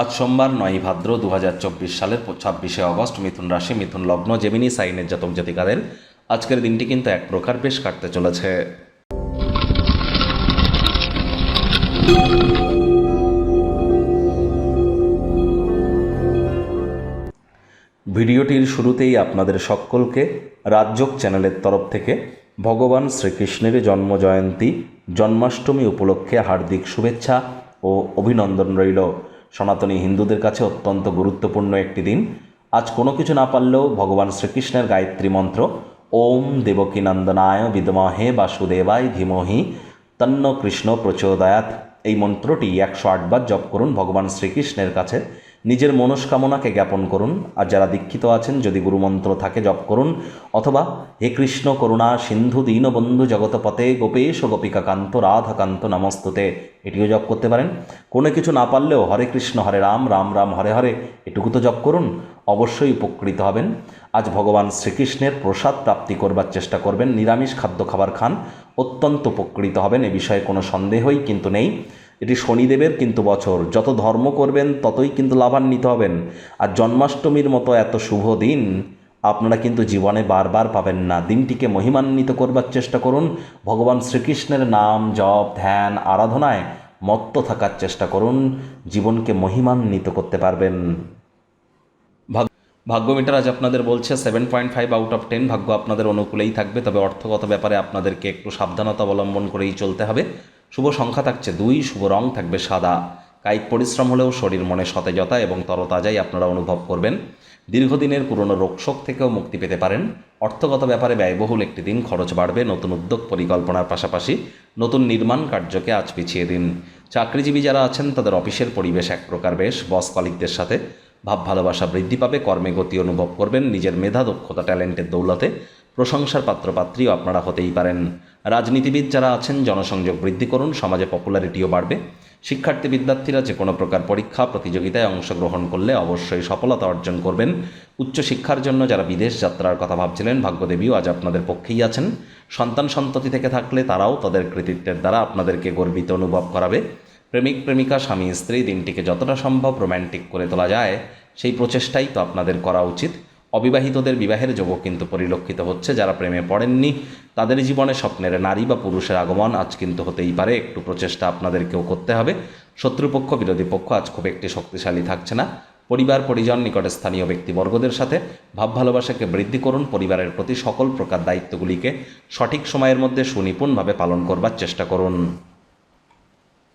আজ সোমবার নয় ভাদ্র দু হাজার চব্বিশ সালের ছাব্বিশে অগস্ট মিথুন রাশি, মিথুন লগ্ন, জেমিনি, সাইনের জাতক জাতিকাদের আজকের দিনটি কিন্তু এক প্রকার বেশ কাটতে চলেছে। ভিডিওটির শুরুতেই আপনাদের সকলকে রাজযোগ চ্যানেলের তরফ থেকে ভগবান শ্রীকৃষ্ণের জন্মজয়ন্তী জন্মাষ্টমী উপলক্ষে হার্দিক শুভেচ্ছা ও অভিনন্দন রইল। সনাতনী হিন্দুদের কাছে অত্যন্ত গুরুত্বপূর্ণ একটি দিন। আজ কোনো কিছু না পারলেও ভগবান শ্রীকৃষ্ণের গায়ত্রী মন্ত্র, ওম দেবকী নন্দনায় বিদমহে বাসুদেবায় ধীমহি তন্ন কৃষ্ণ প্রচোদয়াত এই মন্ত্রটি একশো আটবার জপ করুন ভগবান শ্রীকৃষ্ণের কাছে। নিজের মনস্কামনাকে জ্ঞাপন করুন। আর যারা দীক্ষিত আছেন, যদি গুরুমন্ত্র থাকে, জপ করুন। অথবা, হে কৃষ্ণ করুণা, সিন্ধু দীনবন্ধু জগতপতে গোপেশ গোপিকা কান্ত রাধাকান্ত নমস্তুতে। এটিও জপ করতে পারেন। কোনো কিছু না পারলেও হরে কৃষ্ণ, হরে রাম রাম রাম, হরে হরে, এটুকু তো জপ করুন। অবশ্যই উপকৃত হবেন। আজ ভগবান শ্রীকৃষ্ণের প্রসাদ প্রাপ্তি করবার চেষ্টা করবেন। নিরামিষ খাদ্য খাবার খান। অত্যন্ত উপকৃত হবেন। এ বিষয়ে কোনো সন্দেহই কিন্তু নেই। এটি শনিদেবের কিন্তু বছর। যত ধর্ম করবেন, ততই কিন্তু লাভান্বিত হবেন। আর জন্মাষ্টমীর মতো এত শুভ দিন আপনারা কিন্তু জীবনে বারবার পাবেন না। দিনটিকে মহিমান্বিত করবার চেষ্টা করুন। ভগবান শ্রীকৃষ্ণের নাম জপ, ধ্যান, আরাধনায় মত্ত থাকার চেষ্টা করুন। জীবনকে মহিমান্বিত করতে পারবেন। ভাগ ভাগ্য মিটার আজ আপনাদের বলছে seven point five out of ten ভাগ্য আপনাদের অনুকূলেই থাকবে। তবে অর্থগত ব্যাপারে আপনাদেরকে একটু সাবধানতা অবলম্বন করেই চলতে হবে। শুভ সংখ্যা থাকছে দুই, শুভ রং থাকবে সাদা। কায়িক পরিশ্রম হলেও শরীর মনে সতেজতা এবং তরতাজাই আপনারা অনুভব করবেন। দীর্ঘদিনের পুরনো রোগশোক থেকেও মুক্তি পেতে পারেন। অর্থগত ব্যাপারে ব্যয়বহুল একটি দিন, খরচ বাড়বে, নতুন উদ্যোগ পরিকল্পনার পাশাপাশি নতুন নির্মাণ কার্যকে আজ পিছিয়ে দিন। চাকরিজীবী যারা আছেন, তাদের অফিসের পরিবেশ এক প্রকার বেশ। বস কলিকদের সাথে ভাব ভালোবাসা বৃদ্ধি পাবে, কর্মে গতি অনুভব করবেন, নিজের মেধা, দক্ষতা, ট্যালেন্টের দৌলতে প্রশংসার পাত্রপাত্রীও আপনারা হতেই পারেন। রাজনীতিবিদ যারা আছেন, জনসংযোগ বৃদ্ধি করুন, সমাজে পপুলারিটিও বাড়বে। শিক্ষার্থী বিদ্যার্থীরা যে কোনো প্রকার পরীক্ষা, প্রতিযোগিতায় অংশগ্রহণ করলে অবশ্যই সফলতা অর্জন করবেন। উচ্চশিক্ষার জন্য যারা বিদেশ যাত্রার কথা ভাবছিলেন, ভাগ্যদেবীও আজ আপনাদের পক্ষেই আছেন। সন্তান সন্ততি থেকে থাকলে তারাও তাদের কৃতিত্বের দ্বারা আপনাদেরকে গর্বিত অনুভব করাবে। প্রেমিক, প্রেমিকা, স্বামী, স্ত্রী, দিনটিকে যতটা সম্ভব রোম্যান্টিক করে তোলা যায়, সেই প্রচেষ্টাই তো আপনাদের করা উচিত। অবিবাহিতদের বিবাহের যোগও কিন্তু পরিলক্ষিত হচ্ছে, যারা প্রেমে পড়েননি, তাদের জীবনে স্বপ্নের নারী বা পুরুষের আগমন আজ কিন্তু হতেই পারে। একটু প্রচেষ্টা আপনাদেরকেও করতে হবে। শত্রুপক্ষ, বিরোধী পক্ষ আজ খুব একটি শক্তিশালী থাকছে না। পরিবার, পরিজন, নিকটে স্থানীয় ব্যক্তিবর্গদের সাথে ভাব ভালোবাসাকে বৃদ্ধি করুন। পরিবারের প্রতি সকল প্রকার দায়িত্বগুলিকে সঠিক সময়ের মধ্যে সুনিপুণভাবে পালন করবার চেষ্টা করুন।